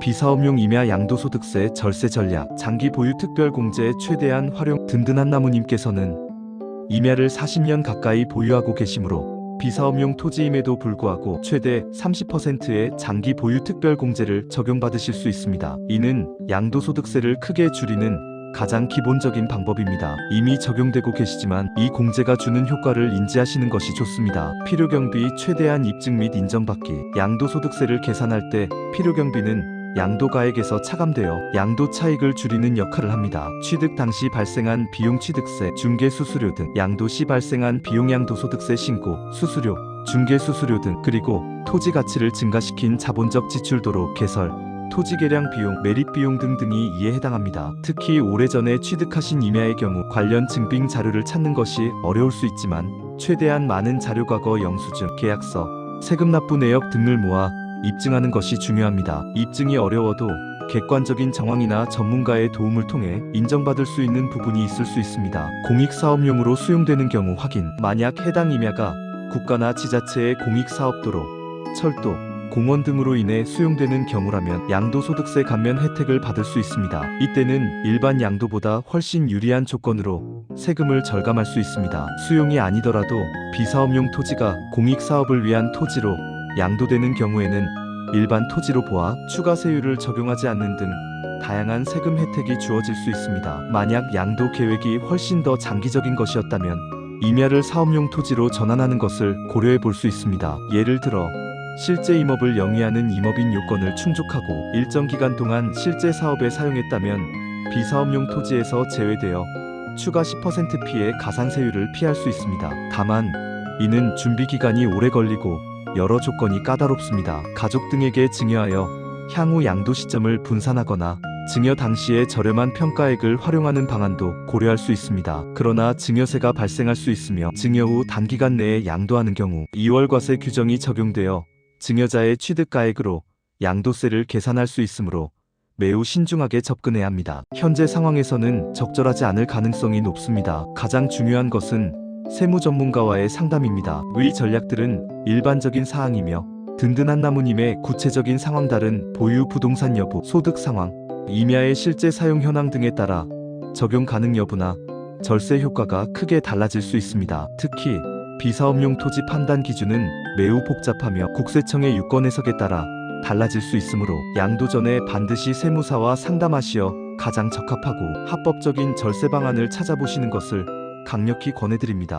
비사업용 임야 양도소득세 절세 전략, 장기 보유 특별 공제 최대한 활용 든든한 나무님께서는 임야를 40년 가까이 보유하고 계시므로 비사업용 토지임에도 불구하고 최대 30%의 장기 보유 특별 공제를 적용받으실 수 있습니다. 이는 양도소득세를 크게 줄이는 가장 기본적인 방법입니다. 이미 적용되고 계시지만 이 공제가 주는 효과를 인지하시는 것이 좋습니다. 필요경비 최대한 입증 및 인정받기 양도소득세를 계산할 때 필요경비는 양도가액에서 차감되어 양도 차익을 줄이는 역할을 합니다. 취득 당시 발생한 비용 취득세, 중개 수수료 등 양도 시 발생한 비용 양도소득세 신고, 수수료, 중개 수수료 등 그리고 토지 가치를 증가시킨 자본적 지출도로 개설, 토지 개량 비용, 매립 비용 등등이 이에 해당합니다. 특히 오래전에 취득하신 임야의 경우 관련 증빙 자료를 찾는 것이 어려울 수 있지만 최대한 많은 자료 과거 영수증, 계약서, 세금 납부 내역 등을 모아 입증하는 것이 중요합니다. 입증이 어려워도 객관적인 정황이나 전문가의 도움을 통해 인정받을 수 있는 부분이 있을 수 있습니다. 공익사업용으로 수용되는 경우 확인. 만약 해당 임야가 국가나 지자체의 공익사업도로, 철도, 공원 등으로 인해 수용되는 경우라면 양도소득세 감면 혜택을 받을 수 있습니다. 이때는 일반 양도보다 훨씬 유리한 조건으로 세금을 절감할 수 있습니다. 수용이 아니더라도 비사업용 토지가 공익사업을 위한 토지로 양도되는 경우에는 일반 토지로 보아 추가 세율을 적용하지 않는 등 다양한 세금 혜택이 주어질 수 있습니다. 만약 양도 계획이 훨씬 더 장기적인 것이었다면 임야를 사업용 토지로 전환하는 것을 고려해 볼 수 있습니다. 예를 들어 실제 임업을 영위하는 임업인 요건을 충족하고 일정 기간 동안 실제 사업에 사용했다면 비사업용 토지에서 제외되어 추가 10% 피해 가산세율을 피할 수 있습니다. 다만 이는 준비 기간이 오래 걸리고 여러 조건이 까다롭습니다. 가족 등에게 증여하여 향후 양도 시점을 분산하거나 증여 당시에 저렴한 평가액을 활용하는 방안도 고려할 수 있습니다. 그러나 증여세가 발생할 수 있으며 증여 후 단기간 내에 양도하는 경우 2월 과세 규정이 적용되어 증여자의 취득가액으로 양도세를 계산할 수 있으므로 매우 신중하게 접근해야 합니다. 현재 상황에서는 적절하지 않을 가능성이 높습니다. 가장 중요한 것은 세무 전문가와의 상담입니다. 위 전략들은 일반적인 사항이며 든든한 나무님의 구체적인 상황 다른 보유 부동산 여부, 소득 상황, 임야의 실제 사용 현황 등에 따라 적용 가능 여부나 절세 효과가 크게 달라질 수 있습니다. 특히 비사업용 토지 판단 기준은 매우 복잡하며 국세청의 유권 해석에 따라 달라질 수 있으므로 양도 전에 반드시 세무사와 상담하시어 가장 적합하고 합법적인 절세 방안을 찾아보시는 것을 강력히 권해드립니다.